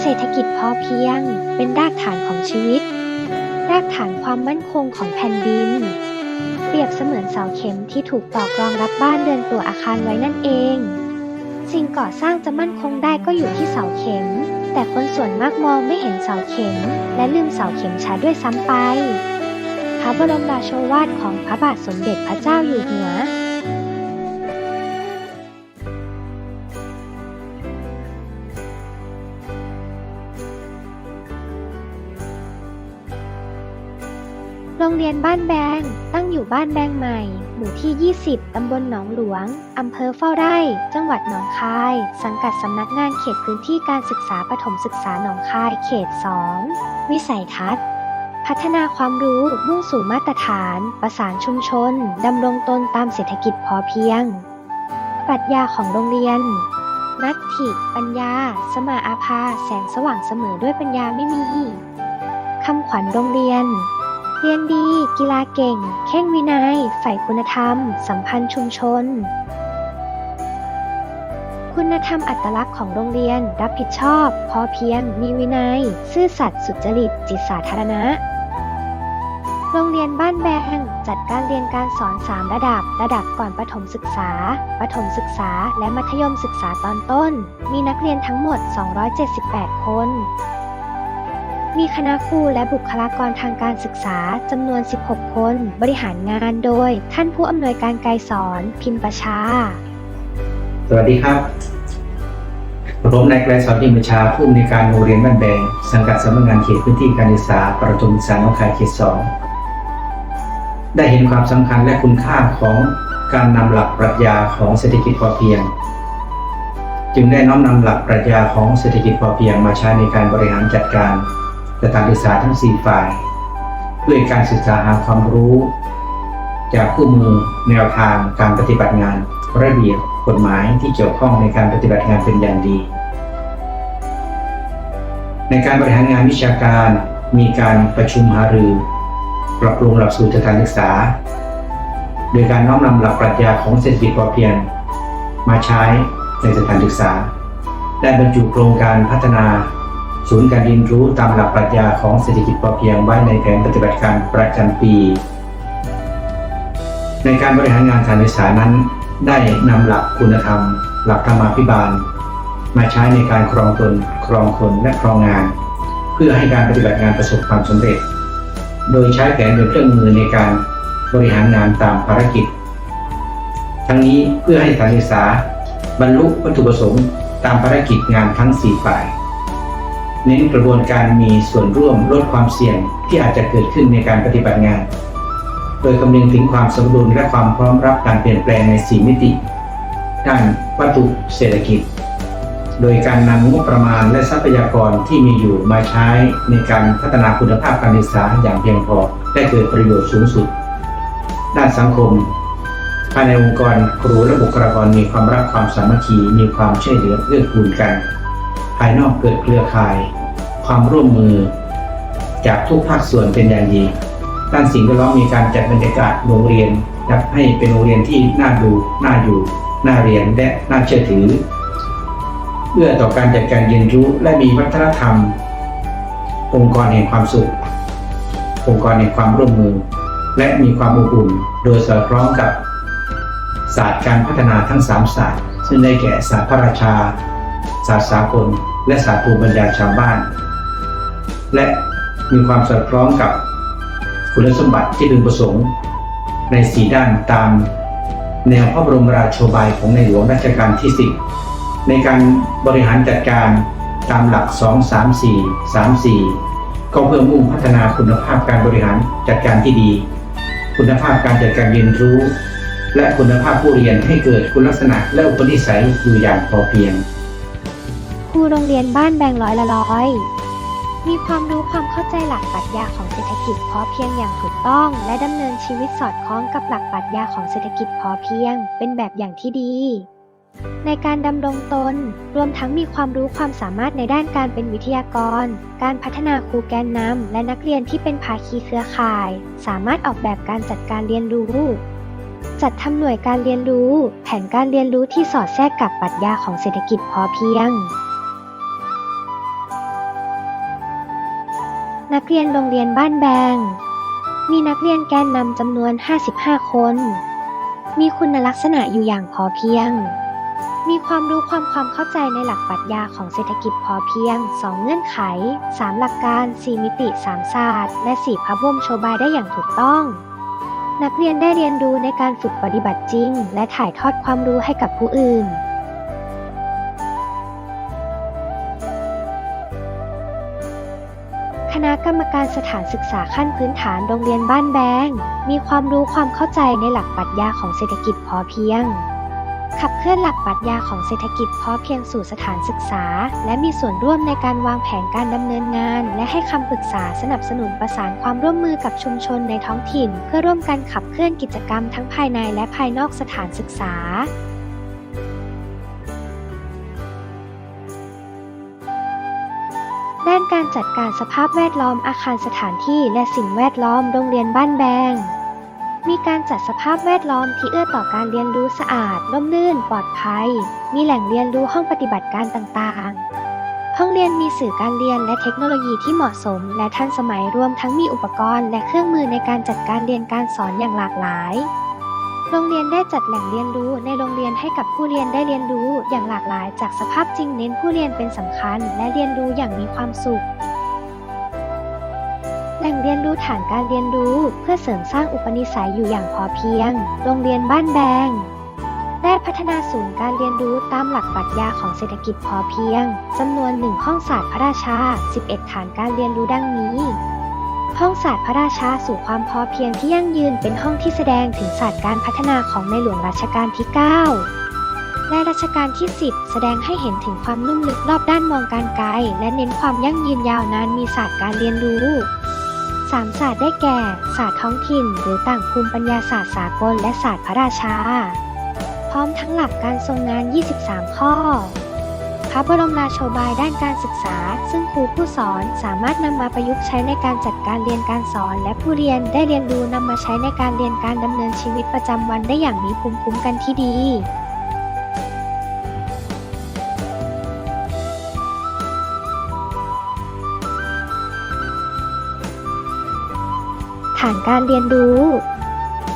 เศรษฐกิจพอเพียง เป็นรากฐานของชีวิต รากฐานความมั่นคงของแผ่นดิน เปรียบเสมือนเสาเข็มที่ถูกตอกรองรับบ้านเรือนตัวอาคารไว้นั่นเอง สิ่งก่อสร้างจะมั่นคงได้ก็อยู่ที่เสาเข็ม แต่คนส่วนมากมองไม่เห็นเสาเข็ม และลืมเสาเข็มช้าด้วยซ้ำไปพระบรมราโชวาทของพระบาทสมเด็จพระเจ้าอยู่หัว รงเรียนบ้านแบง ตั้งอยู่บ้านแบงใหม่ หมู่ที่ 20 ตำบลหนองหลวง อำเภอเฝ้าไร่ จังหวัดหนองคาย สังกัดสำนักงานเขตพื้นที่การศึกษาประถมศึกษาหนองคาย เขต 2 วิสัยทัศน์ พัฒนาความรู้มุ่งสู่มาตรฐาน ประสานชุมชน ดำรงตนตามเศรษฐกิจพอเพียง ปรัชญาของโรงเรียนนัตถิปัญญา สมาอาภา แสงสว่างเสมอด้วยปัญญาไม่มีคำขวัญโรงเรียน เรียนดี กีฬาเก่งแข่งวินัย ใฝ่คุณธรรม สัมพันธ์ชุมชน คุณธรรมอัตลักษณ์ของโรงเรียน รับผิดชอบ พอเพียง มีวินัย ซื่อสัตย์สุจริต จิตสาธารณะ โรงเรียนบ้านแบงจัดการเรียนการสอน 3 ระดับ ระดับก่อนประถมศึกษา ประถมศึกษา และมัธยมศึกษาตอนต้น มีนักเรียนทั้งหมด 278 คน มีคณะครูและบุคลากรทางการศึกษาจำนวน 16 คน บริหารงานโดย ท่านผู้อำนวยการไกรสอน พิมพ์ประชา สวัสดีครับ ผมนายไกรสอนพิมพ์ประชาผู้อำนวยการโรงเรียนบ้านแบง สังกัดสำนักงานเขตพื้นที่การศึกษา ประถมศึกษาหนองคายเขตสองได้เห็นความสำคัญและคุณค่าของการนำหลักปรัชญาของเศรษฐกิจพอเพียง จึงได้น้อมนำหลักปรัชญาของเศรษฐกิจพอเพียงมาใช้ในการบริหารจัดการ สถานศึกษาทั้ง 4 ฝ่าย ด้วยการศึกษาหาความรู้ จากคู่มือแนวทางการปฏิบัติงาน ระเบียบกฎหมายที่เกี่ยวข้องในการปฏิบัติงานเป็นอย่างดี ในการบริหารงานวิชาการมีการประชุมหารือ ปรับปรุงหลักสูตรสถานศึกษา โดยการน้อมนำหลักปรัชญาของเศรษฐกิจพอเพียงมาใช้ในสถานศึกษา ได้บรรจุโครงการพัฒนา ศูนย์การเรียนรู้ตามหลักปรัชญาของเศรษฐกิจพอเพียงไว้ในแผนปฏิบัติการประจำปี ในการบริหารงานการศึกษานั้น ได้นำหลักคุณธรรม หลักธรรมาภิบาล มาใช้ในการครองตนครองคนและครองงาน เพื่อให้การปฏิบัติงานประสบความสำเร็จ โดยใช้แผนเป็นเครื่องมือในการบริหารงานตามภารกิจ ทั้งนี้เพื่อให้สถานศึกษาบรรลุวัตถุประสงค์ตามภารกิจงานทั้ง 4 ฝ่าย เน้นกระบวนการมีส่วนร่วมลดความเสี่ยงที่อาจจะเกิดขึ้นในการปฏิบัติงาน โดยคำนึงถึงความสมดุลและความพร้อมรับการเปลี่ยนแปลงใน 4 มิติ ด้านวัตถุเศรษฐกิจ โดยการนำงบประมาณและทรัพยากรที่มีอยู่มาใช้ในการพัฒนาคุณภาพการศึกษาอย่างเพียงพอและเกิดประโยชน์สูงสุด ด้านสังคม ภายในองค์กรครูและบุคลากรมีความรักความสามัคคีมีความช่วยเหลือเกื้อกูลกัน ภายนอกเกิดเครือข่าย ความร่วมมือ จากทุกภาคส่วนเป็นอย่างดีด้านสิ่งแวดล้อมมีการจัดบรรยากาศโรงเรียนอยากให้เป็นโรงเรียนที่น่าดูน่าอยู่น่าเรียนและน่าเชื่อถือ เพื่อต่อการจัดการเรียนรู้และมีวัฒนธรรม องค์กรแห่งความสุข องค์กรแห่งความร่วมมือ และมีความอบอุ่นโดยสอดคล้องกับ ศาสตร์การพัฒนาทั้ง 3 ศาสตร์ ซึ่งได้แก่ศาสตร์พระราชา ศาสตร์สากล และศาสตร์ภูมิปัญญาชาวบ้าน และมีความสอดคล้องกับคุณสมบัติที่พึงประสงค์ ใน4ด้านตามแนวพระบรมราโชบายของในหลวงรัชกาลที่ 10 ในการบริหารจัดการตามหลัก 2 3 4 3 4 ก็เพื่อมุ่งพัฒนาคุณภาพการบริหารจัดการที่ดี คุณภาพการจัดการเรียนรู้ และคุณภาพผู้เรียนให้เกิดคุณลักษณะและอุปนิสัยอยู่อย่างพอเพียง ครูโรงเรียนบ้านแบงร้อยละร้อย มีความรู้ความเข้าใจหลักปรัชญาของเศรษฐกิจพอเพียงอย่างถูกต้อง และดำเนินชีวิตสอดคล้องกับหลักปรัชญาของเศรษฐกิจพอเพียง เป็นแบบอย่างที่ดี ในการดำรงตน รวมทั้งมีความรู้ความสามารถในด้านการเป็นวิทยากร การพัฒนาครูแกนนำและนักเรียนที่เป็นภาคีเครือข่าย สามารถออกแบบการจัดการเรียนรู้จัดทำหน่วยการเรียนรู้ แผนการเรียนรู้ที่สอดแทรกกับปรัชญาของเศรษฐกิจพอเพียง นักเรียนโรงเรียนบ้านแบง มีนักเรียนแกนนำจำนวน 55 คน มีคุณลักษณะอยู่อย่างพอเพียง มีความรู้ความความเข้าใจในหลักปรัชญาของเศรษฐกิจพอเพียง 2 เงื่อนไข 3 หลักการ 4 มิติ 3 ศาสตร์ และ 4 พระบรมโชบายได้อย่างถูกต้องนักเรียนได้เรียนรู้ในการฝึกปฏิบัติจริง และถ่ายทอดความรู้ให้กับผู้อื่น รรมการสถานศึกษาขั้นพื้นฐานโรงเรียนบ้านแบง มีความรู้ความเข้าใจในหลักปรัชญาของเศรษฐกิจพอเพียง ขับเคลื่อนหลักปรัชญาของเศรษฐกิจพอเพียงสู่สถานศึกษา และมีส่วนร่วมในการวางแผนการดำเนินงาน และให้คำปรึกษาสนับสนุนประสานความร่วมมือกับชุมชนในท้องถิ่น เพื่อร่วมกันขับเคลื่อนกิจกรรมทั้งภายในและภายนอกสถานศึกษา จัดการสภาพแวดล้อมอาคารสถานที่และสิ่งแวดล้อมโรงเรียนบ้านแบง มีการจัดสภาพแวดล้อมที่เอื้อต่อการเรียนรู้สะอาด ร่มรื่น ปลอดภัย มีแหล่งเรียนรู้ห้องปฏิบัติการต่างๆ ห้องเรียนมีสื่อการเรียนและเทคโนโลยีที่เหมาะสม และทันสมัยรวมทั้งมีอุปกรณ์ และเครื่องมือในการจัดการเรียนการสอนอย่างหลากหลาย โรงเรียนได้จัดแหล่งเรียนรู้ในโรงเรียนให้กับผู้เรียนได้เรียนรู้อย่างหลากหลาย จากสภาพจริงเน้นผู้เรียนเป็นสำคัญ และเรียนรู้อย่างมีความสุข แหล่งเรียนรู้ฐานการเรียนรู้เพื่อเสริมสร้างอุปนิสัยอยู่อย่างพอเพียง โรงเรียนบ้านแบงได้พัฒนาศูนย์การเรียนรู้ตามหลักปรัชญาของเศรษฐกิจพอเพียงจำนวนหนึ่งห้องศาสตร์พระราชา 11 ฐานการเรียนรู้ดังนี้ ห้องศาสตร์พระราชาสู่ความพอเพียงที่ยั่งยืนเป็นห้องที่แสดงถึงศาสตร์การพัฒนาของในหลวงรัชกาลที่ 9 และรัชกาลที่ 10 แสดงให้เห็นถึงความลุ่มลึกรอบด้านมองการไกล และเน้นความยั่งยืนยาวนานมีศาสตร์การเรียนรู้สามศาสตร์ได้แก่ ศาสตร์ท้องถิ่น หรือต่างภูมิปัญญาศาสตร์สากล และศาสตร์พระราชา พร้อมทั้งหลักการทรงงาน 23 ข้อ พระบรมราโชบายด้านการศึกษา ซึ่งครูผู้สอนสามารถนำมาประยุกต์ใช้ในการจัดการเรียนการสอน และผู้เรียนได้เรียนรู้นำมาใช้ในการเรียนการดำเนินชีวิตประจำวันได้อย่างมีภูมิคุ้มกันที่ดีฐานการเรียนรู้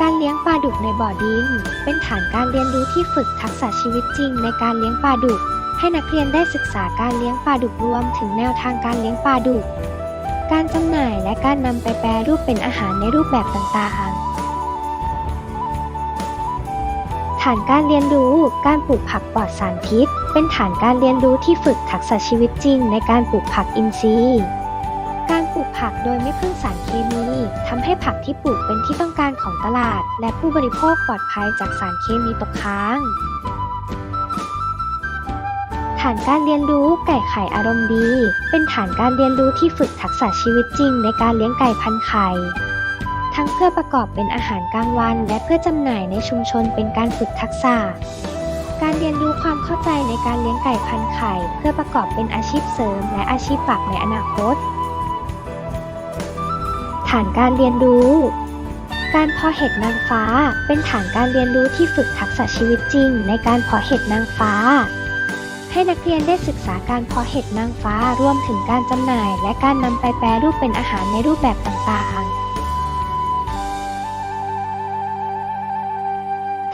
การเลี้ยงปลาดุกในบ่อดิน เป็นฐานการเรียนรู้ที่ฝึกทักษะชีวิตจริงในการเลี้ยงปลาดุก ให้นักเรียนได้ศึกษาการเลี้ยงปลาดุกรวมถึงแนวทางการเลี้ยงปลาดุก การจำหน่ายและการนำไปแปรรูปเป็นอาหารในรูปแบบต่างๆ ฐานการเรียนรู้การปลูกผักปลอดสารพิษ เป็นฐานการเรียนรู้ที่ฝึกทักษะชีวิตจริงในการปลูกผักอินทรีย์การปลูกผักโดยไม่พึ่งสารเคมีทำให้ผักที่ปลูกเป็นที่ต้องการของตลาด และผู้บริโภคปลอดภัยจากสารเคมีตกค้าง ฐานการเรียนรู้ไก่ไข่อารมณ์ดี เป็นฐานการเรียนรู้ที่ฝึกทักษะชีวิตจริงในการเลี้ยงไก่พันไข่ทั้งเพื่อประกอบเป็นอาหารกลางวัน และเพื่อจำหน่ายในชุมชนเป็นการฝึกทักษะ การเรียนรู้ความเข้าใจในการเลี้ยงไก่พันไข่ เพื่อประกอบเป็นอาชีพเสริม และอาชีพหลักในอนาคต ฐานการเรียนรู้การเพาะเห็ดนางฟ้า เป็นฐานการเรียนรู้ที่ฝึกทักษะชีวิตจริงในการเพาะเห็ดนางฟ้า ให้นักเรียนได้ศึกษาการเพาะเห็ดนางฟ้ารวมถึงการจำหน่าย และการนำไปแปรรูปเป็นอาหารในรูปแบบต่างๆ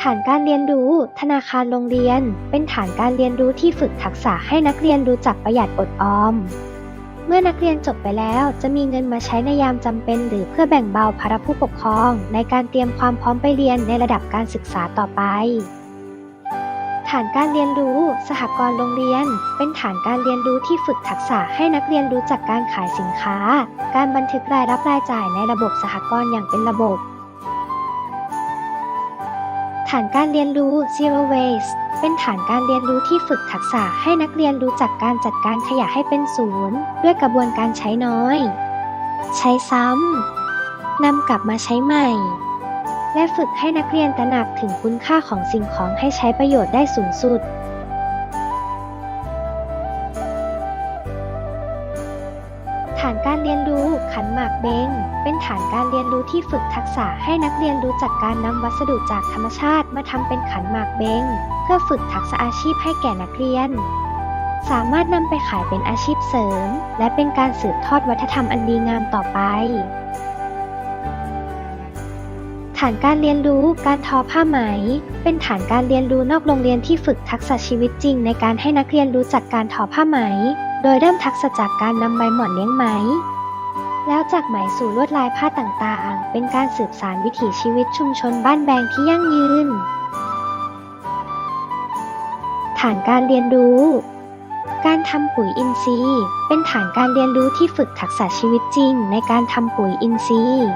ฐานการเรียนรู้ ธนาคารโรงเรียน เป็นฐานการเรียนรู้ที่ฝึกทักษะให้นักเรียนรู้จักประหยัดอดออม เมื่อนักเรียนจบไปแล้วจะมีเงินมาใช้ในยามจำเป็น หรือเพื่อแบ่งเบาภาระผู้ปกครอง ในการเตรียมความพร้อมไปเรียนในระดับการศึกษาต่อไปานการเรียนรู้ สหกรณ์โรงเรียน เป็นฐานการเรียนรู้ที่ฝึกทักษะให้นักเรียนรู้จักการขายสินค้า การบันทึกรายรับรายจ่ายในระบบสหกรณ์อย่างเป็นระบบ ฐานการเรียนรู้ Zero Waste เป็นฐานการเรียนรู้ที่ฝึกทักษะให้นักเรียนรู้จักการจัดการขยะให้เป็นศูนย์ ด้วยกระบวนการใช้น้อย ใช้ซ้ำนำกลับมาใช้ใหม่ และฝึกให้นักเรียนตระหนักถึงคุณค่าของสิ่งของให้ใช้ประโยชน์ได้สูงสุดฐานการเรียนรู้ขันหมากเบง เป็นฐานการเรียนรู้ที่ฝึกทักษะให้นักเรียนรู้จักการนำวัสดุจากธรรมชาติมาทำเป็นขันหมากเบง เพื่อฝึกทักษะอาชีพให้แก่นักเรียน สามารถนำไปขายเป็นอาชีพเสริม และเป็นการสืบทอดวัฒนธรรมอันดีงามต่อไป ฐานการเรียนรู้การทอผ้าไหม เป็นฐานการเรียนรู้นอกโรงเรียนที่ฝึกทักษะชีวิตจริงในการให้นักเรียนรู้จักการทอผ้าไหม โดยเริ่มทักษะจากการนำใบหมอนเลี้ยงไหม แล้วจากไหมสู่ลวดลายผ้าต่างๆ เป็นการสืบสานวิถีชีวิตชุมชนบ้านแบงที่ยั่งยืน ฐานการเรียนรู้ การทำปุ๋ยอินทรีย์ เป็นฐานการเรียนรู้ที่ฝึกทักษะชีวิตจริงในการทำปุ๋ยอินทรีย์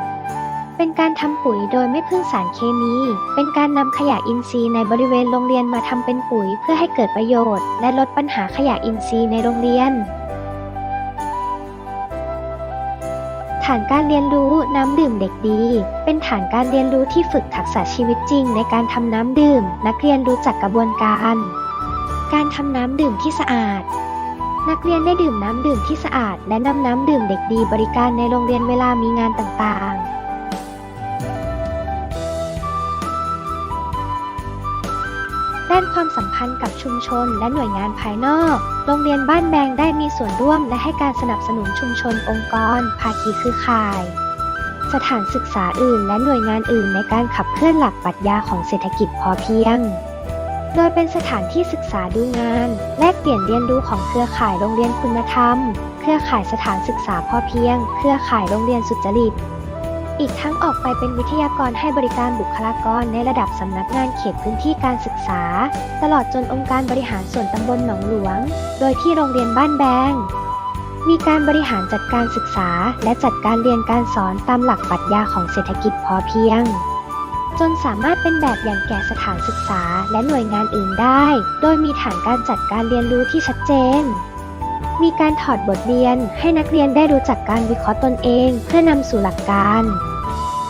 เป็นการทำปุ๋ยโดยไม่พึ่งสารเคมี เป็นการนำขยะอินทรีย์ในบริเวณโรงเรียนมาทำเป็นปุ๋ยเพื่อให้เกิดประโยชน์ และลดปัญหาขยะอินทรีย์ในโรงเรียน ฐานการเรียนรู้น้ำดื่มเด็กดี เป็นฐานการเรียนรู้ที่ฝึกทักษะชีวิตจริง ในการทำน้ำดื่ม นักเรียนรู้จักกระบวนการ การทำน้ำดื่มที่สะอาดนักเรียนได้ดื่มน้ำดื่มที่สะอาด และนำน้ำดื่มเด็กดีบริการในโรงเรียนเวลามีงานต่างๆ ด้านความสัมพันธ์กับชุมชนและหน่วยงานภายนอก โรงเรียนบ้านแบงได้มีส่วนร่วมและให้การสนับสนุนชุมชนองค์กร ภาคีคือข่าย สถานศึกษาอื่น และหน่วยงานอื่นในการขับเคลื่อนหลักปรัชญาของเศรษฐกิจพอเพียง โดยเป็นสถานที่ศึกษาดูงาน แลกเปลี่ยนเรียนรู้ของเครือข่ายโรงเรียนคุณธรรม เครือข่ายสถานศึกษาพอเพียง เครือข่ายโรงเรียนสุจริต อีกทั้งออกไปเป็นวิทยากรให้บริการบุคลากรในระดับสำนักงานเขตพื้นที่การศึกษา ตลอดจนองค์การบริหารส่วนตำบลหนองหลวง โดยที่โรงเรียนบ้านแบง มีการบริหารจัดการศึกษา และจัดการเรียนการสอนตามหลักปรัชญาของเศรษฐกิจพอเพียง จนสามารถเป็นแบบอย่างแก่สถานศึกษาและหน่วยงานอื่นได้ โดยมีฐานการจัดการเรียนรู้ที่ชัดเจนมีการถอดบทเรียนให้นักเรียนได้รู้จักการวิเคราะห์ตนเอง เพื่อนำสู่หลักการ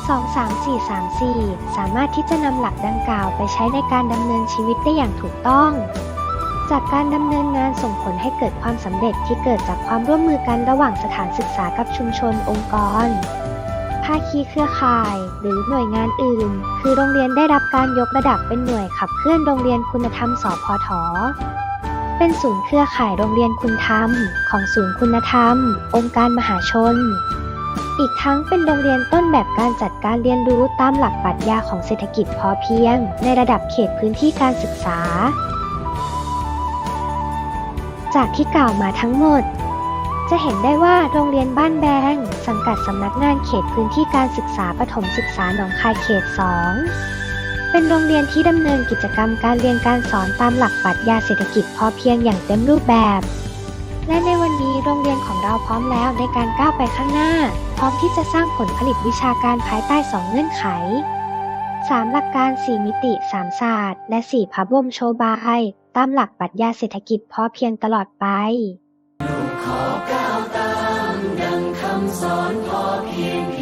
23434 สามารถที่จะนำหลักดังกล่าวไปใช้ในการดำเนินชีวิตได้อย่างถูกต้อง จากการดำเนินงานส่งผลให้เกิดความสำเร็จที่เกิดจากความร่วมมือกันระหว่างสถานศึกษากับชุมชนองค์กร ภาคีเครือข่าย หรือหน่วยงานอื่น คือโรงเรียนได้รับการยกระดับเป็นหน่วยขับเคลื่อนโรงเรียนคุณธรรมสพทเป็นศูนย์เครือข่ายโรงเรียนคุณธรรม ของศูนย์คุณธรรม องค์การมหาชน อีกทั้งเป็นโรงเรียนต้นแบบการจัดการเรียนรู้ตามหลักปรัชญาของเศรษฐกิจพอเพียง ในระดับเขตพื้นที่การศึกษา จากที่กล่าวมาทั้งหมด จะเห็นได้ว่าโรงเรียนบ้านแบง สังกัดสำนักงานเขตพื้นที่การศึกษาประถมศึกษาหนองคายเขต 2เป็นโรงเรียนที่ดำเนินกิจกรรมการเรียนการสอนตามหลักปรัชญาเศรษฐกิจพอเพียงอย่างเต็มรูปแบบ และในวันนี้โรงเรียนของเราพร้อมแล้วในการก้าวไปข้างหน้า พร้อมที่จะสร้างผลผลิตวิชาการภายใต้ 2 เงื่อนไข 3 หลักการ 4 มิติ 3 ศาสตร์ และ 4พระบรมโชบาย ตามหลักปรัชญาเศรษฐกิจพอเพียงตลอดไปขอก้าวตามดังคำสอนพอเพียง